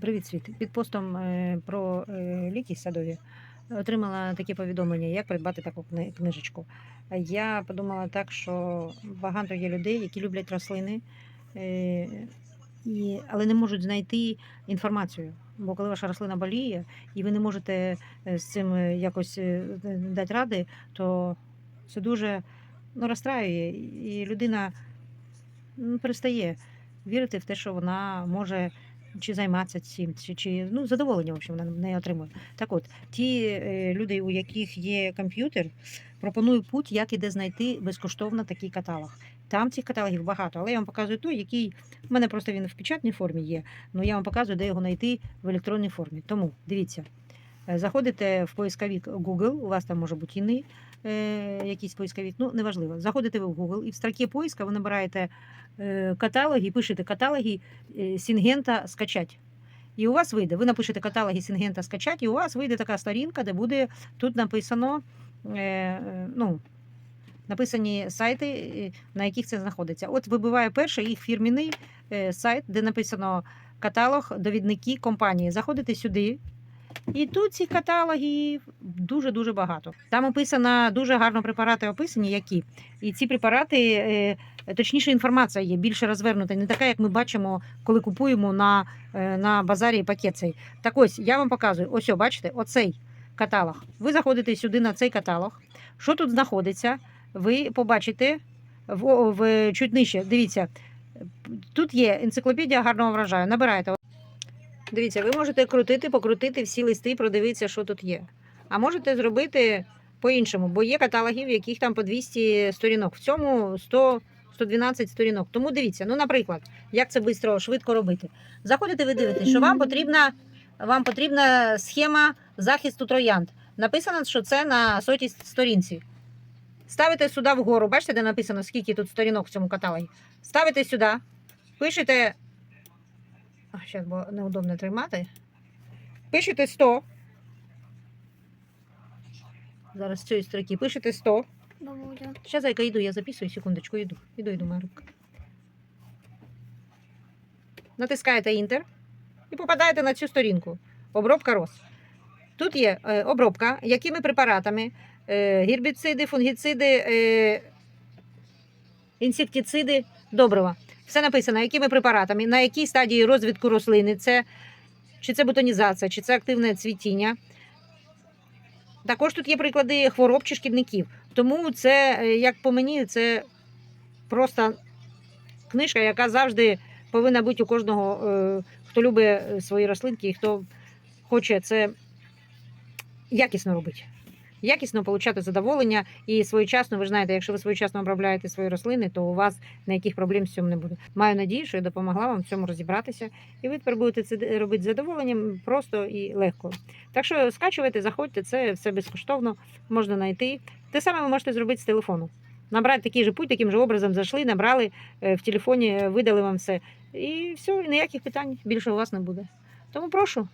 Привіт, світ. Під постом е, про е, ліки садові отримала таке повідомлення, як придбати таку кни- книжечку. Я подумала так, що багато є людей, які люблять рослини, е, але не можуть знайти інформацію. Бо коли ваша рослина боліє, і ви не можете з цим якось дати ради, то це дуже ну, розстраює, і людина перестає вірити в те, що вона може чи займатися цим, чи, чи ну, задоволення в общем, вона не отримує. Так от, ті е, люди, у яких є комп'ютер, пропоную путь, як і де знайти безкоштовно такий каталог. Там цих каталогів багато, але я вам показую той, який в мене просто він в печатній формі є. але я вам показую, де його знайти в електронній формі. Тому дивіться. Е, Заходите в поисковик Google, у вас там може бути інший е, якийсь поисковик, ну неважливо. Заходите ви в Google і в строкі поиска ви набираєте е, каталоги, пишете каталоги е, Сінгента скачать. І у вас вийде, ви напишете каталоги Сінгента скачать, і у вас вийде така сторінка, де буде тут написано, е, ну, написані сайти, е, на яких це знаходиться. От вибиває перший їх фірміний е, сайт, де написано каталог довідники компанії. Заходите сюди. І тут ці каталоги дуже-дуже багато. Там описано дуже гарно препарати описані, які. І ці препарати, е, точніше, інформація є більше розвернута, не така, як ми бачимо, коли купуємо на, е, на базарі пакет цей. Так ось, я вам показую. Ось, о, бачите, оцей каталог. Ви заходите сюди на цей каталог. Що тут знаходиться? Ви побачите в, в чуть нижче. Дивіться, тут є енциклопедія гарного врожаю. Набираєте. Дивіться, ви можете крутити, покрутити всі листи, продивитися, що тут є. А можете зробити по-іншому, бо є каталоги, в яких там по 200 сторінок. В цьому 100, 112 сторінок. Тому дивіться, ну, наприклад, як це швидко, швидко робити. Заходите, ви дивитесь, що вам потрібна, вам потрібна схема захисту троянд. Написано, що це на сотій сторінці. Ставите сюди вгору, бачите, де написано, скільки тут сторінок в цьому каталогі. Ставите сюди, пишете. Зараз бо неудобно тримати. Пишете 100. Зараз з цієї строки. Пишете 100. Бабуля. Сейчас, зайка, йду, я записую, секундочку, йду. Іду, йду, моя рибка. Натискаєте Enter і попадаєте на цю сторінку. Обробка роз. Тут є е, обробка, якими препаратами, е, гербіциди, фунгіциди, е, інсектициди, добрива. Все написано, якими препаратами, на якій стадії розвитку рослини, це, чи це бутонізація, чи це активне цвітіння. Також тут є приклади хвороб чи шкідників. Тому це, е, як по мені, це просто книжка, яка завжди повинна бути у кожного, е, хто любить е, свої рослинки і хто хоче це якісно робити. Якісно отримати задоволення і своєчасно, ви знаєте, якщо ви своєчасно обробляєте свої рослини, то у вас ніяких проблем з цим не буде. Маю надію, що я допомогла вам в цьому розібратися, і ви тепер будете це робити з задоволенням просто і легко. Так що скачуйте, заходьте, це все безкоштовно, можна знайти. Те саме ви можете зробити з телефону. Набрати такий же путь, таким же образом зайшли, набрали е, в телефоні, видали вам все. І все, і ніяких питань більше у вас не буде. Тому прошу,